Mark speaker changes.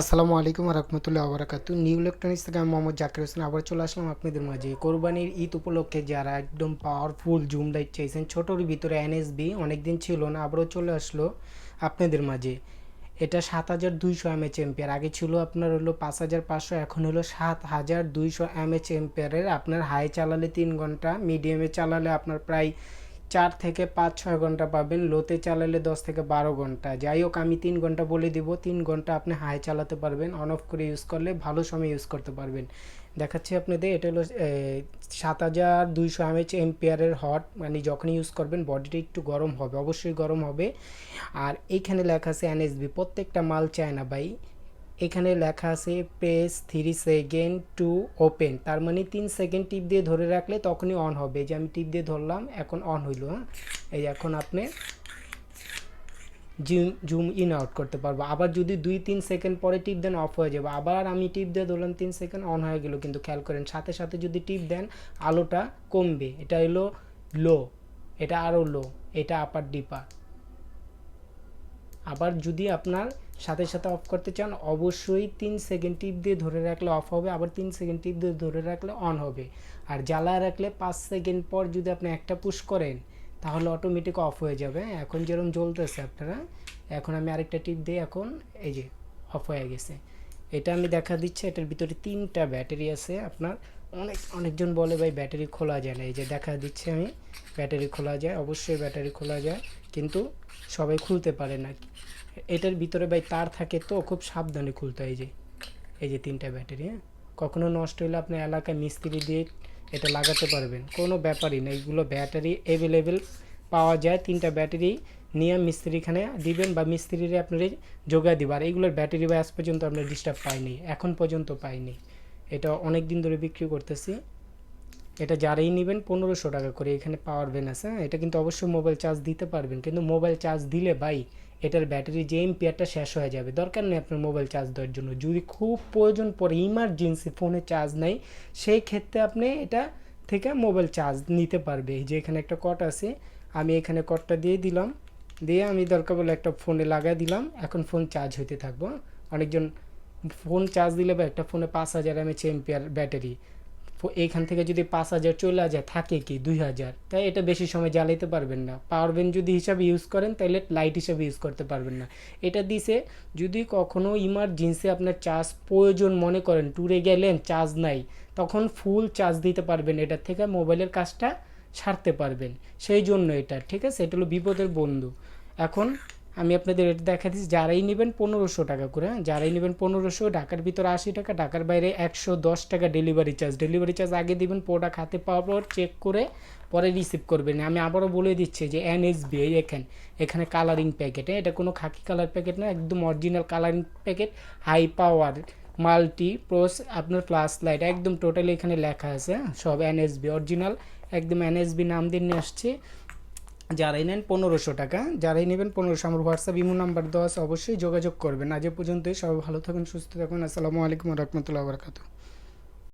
Speaker 1: আসসালামু আলাইকুম রহমতুল্লাহ আবরাকাতু new electronics থেকে আমি মোহাম্মদ জাকির হোসেন আবার চলে আসলাম আপনাদের মাঝে। কোরবানির ঈদ উপলক্ষে যারা একদম পাওয়ারফুল জুম লাইট চাইছেন, ছোটোর ভিতরে এনএসবি অনেকদিন ছিল না, আবারও চলে আসলো আপনাদের মাঝে। এটা সাত হাজার দুইশো এমএচ এম্পিয়ার আগে ছিল আপনার হলো পাঁচ হাজার পাঁচশো, এখন হলো সাত হাজার দুইশো এমএচ এম্পিয়ারের আপনার হাই চালালে তিন ঘণ্টা মিডিয়ামে চালালে আপনার প্রায় চার থেকে পাঁচ, ছয় ঘণ্টা পাবেন। লোতে চালালে দশ থেকে বারো ঘণ্টা। যাই হোক, আমি তিন ঘণ্টা বলে দিব। তিন ঘণ্টা আপনি হাই চালাতে পারবেন অন অফ করে ইউজ করলে ভালো সময় ইউজ করতে পারবেন। দেখাচ্ছি আপনাদের, এটা হলো সাত হাজার দুইশো এমএচ এম্পিয়ারের হট মানে যখন ইউজ করবেন বডিটা একটু গরম হবে, অবশ্যই গরম হবে। আর এইখানে লেখা আছে এনএসবি প্রত্যেকটা মাল চায় না ভাই। এখানে লেখা আছে press three second to open তার মানে তিন সেকেন্ড টিপ দিয়ে ধরে রাখলে তখনই অন হবে। যে আমি টিপ দিয়ে ধরলাম, এখন অন হইল হ্যাঁ? এই এখন আপনি জুম জুম ইন আউট করতে পারব। আবার যদি দুই, তিন সেকেন্ড পরে টিপ দেন অফ হয়ে যাবে। আবার আমি টিপ দিয়ে ধরলাম, তিন সেকেন্ড অন হয়ে গেল। কিন্তু খেয়াল করেন, সাথে সাথে যদি টিপ দেন, আলোটা কমবে। এটা হলো লো এটা আরও লো এটা আপার ডিপার আবার যদি আপনার সাথে সাথে অফ করতে চান, অবশ্যই তিন সেকেন্ড টিপ দিয়ে ধরে রাখলে অফ হবে, আবার তিন সেকেন্ড টিপ দিয়ে ধরে রাখলে অন হবে। আর জ্বালায় রাখলে পাঁচ সেকেন্ড পর যদি আপনি একটা পুশ করেন, তাহলে অটোমেটিক অফ হয়ে যাবে। এখন যেরকম জ্বলতেছে আপনারা, এখন আমি আরেকটা টিপ দিই এখন এই যে অফ হয়ে গেছে। এটা আমি দেখা দিচ্ছি, এটার ভিতরে তিনটা ব্যাটারি আছে আপনার। অনেক, অনেকজন বলে ভাই ব্যাটারি খোলা যায় না। এই যে দেখা দিচ্ছে আমি, ব্যাটারি খোলা যায়, অবশ্যই ব্যাটারি খোলা যায়, কিন্তু সবাই খুলতে পারে না। এটার ভিতরে ভাই তার থাকে তো, খুব সাবধানে খুলতে হয় যে, এই যে তিনটা ব্যাটারি হ্যাঁ? কখনো নষ্ট হলে আপনি এলাকায় মিস্ত্রি দিয়ে এটা লাগাতে পারবেন, কোনো ব্যাপারই না। এইগুলো ব্যাটারি অ্যাভেলেবেল পাওয়া যায়, তিনটা ব্যাটারি নিয়ে মিস্ত্রিখানে দিবেন বা মিস্ত্রিরে আপনার দিবেন আর এইগুলোর ব্যাটারি বা আজ পর্যন্ত আপনার ডিস্টার্ব পাইনি, এখন পর্যন্ত পাইনি। এটা অনেক দিন ধরে বিক্রি করতেছি। এটা যারাই নেবেন পনেরোশো টাকা করে এখানে পাওয়ার ব্যান আছে হ্যাঁ? এটা কিন্তু অবশ্যই মোবাইল চার্জ দিতে পারবেন, কিন্তু মোবাইল চার্জ দিলে ভাই এটার ব্যাটারি যে এম্পিয়ারটা শেষ হয়ে যাবে। দরকার নেই আপনার মোবাইল চার্জ দেওয়ার জন্য। যদি খুব প্রয়োজন পড়ে ইমার্জেন্সি ফোনে চার্জ নেই, সেই ক্ষেত্রে আপনি এটা থেকে মোবাইল চার্জ নিতে পারবে। যে এখানে একটা কট আছে, আমি এখানে কটটা দিয়ে দিলাম, দিয়ে আমি দরকার বলে একটা ফোনে লাগাই দিলাম, এখন ফোন চার্জ হতে থাকব অনেকজন ফোন চার্জ দিলে বা একটা ফোনে পাঁচ হাজার এমএচ এম্পিয়ার ব্যাটারি। এইখান থেকে যদি পাঁচ হাজার চলে যায়, থাকে কি? দুই হাজার। তাই এটা বেশি সময় জ্বালাইতে পারবেন না। পাওয়ার ব্যাংক যদি হিসাবে ইউজ করেন তাহলে লাইট হিসাবে ইউজ করতে পারবেন না। এটা দিছে যদি কখনো ইমার্জেন্সি আপনার চার্জ প্রয়োজন মনে করেন ট্যুরে গেলেন চার্জ নাই, তখন ফুল চার্জ দিতে পারবেন। এটার থেকে মোবাইলের কাজটা সারতে পারবেন। সেই জন্য এটা, ঠিক আছে? এটা হলো বিপদের বন্ধু। এখন আমি আপনাদের এটা দেখা দিচ্ছি, যারাই নেবেন পনেরোশো টাকা করে হ্যাঁ? যারাই নেবেন পনেরোশো, ঢাকার ভিতরে আশি টাকা, ঢাকার বাইরে একশো দশ টাকা ডেলিভারি চার্জ ডেলিভারি চার্জ আগে দিবেন প্রোডাক্ট হাতে পাওয়ার পর চেক করে পরে রিসিভ করবেন। আমি আবারও বলে দিচ্ছি যে এনএসবি এই এখানে এখানে কালারিং প্যাকেট এটা কোনো খাকি কালার প্যাকেট না, একদম original colouring packet high power multi plus আপনার ফ্লাশ লাইট একদম টোটালি এখানে লেখা আছে হ্যাঁ? সব এনএসবি অরিজিনাল একদম এনএসবি নাম দিয়ে নিয়ে আসছে। যারাই নেন পনেরোশো টাকা, যারাই নেবেন পনেরোশো। আমার হোয়াটসঅ্যাপ ইমো নাম্বার দেওয়া আছে, অবশ্যই যোগাযোগ করবেন। আজ পর্যন্তই, সবাই ভালো থাকুন, সুস্থ থাকুন। আসসালামু আলাইকুম রহমতুল্লাহ বরকাতু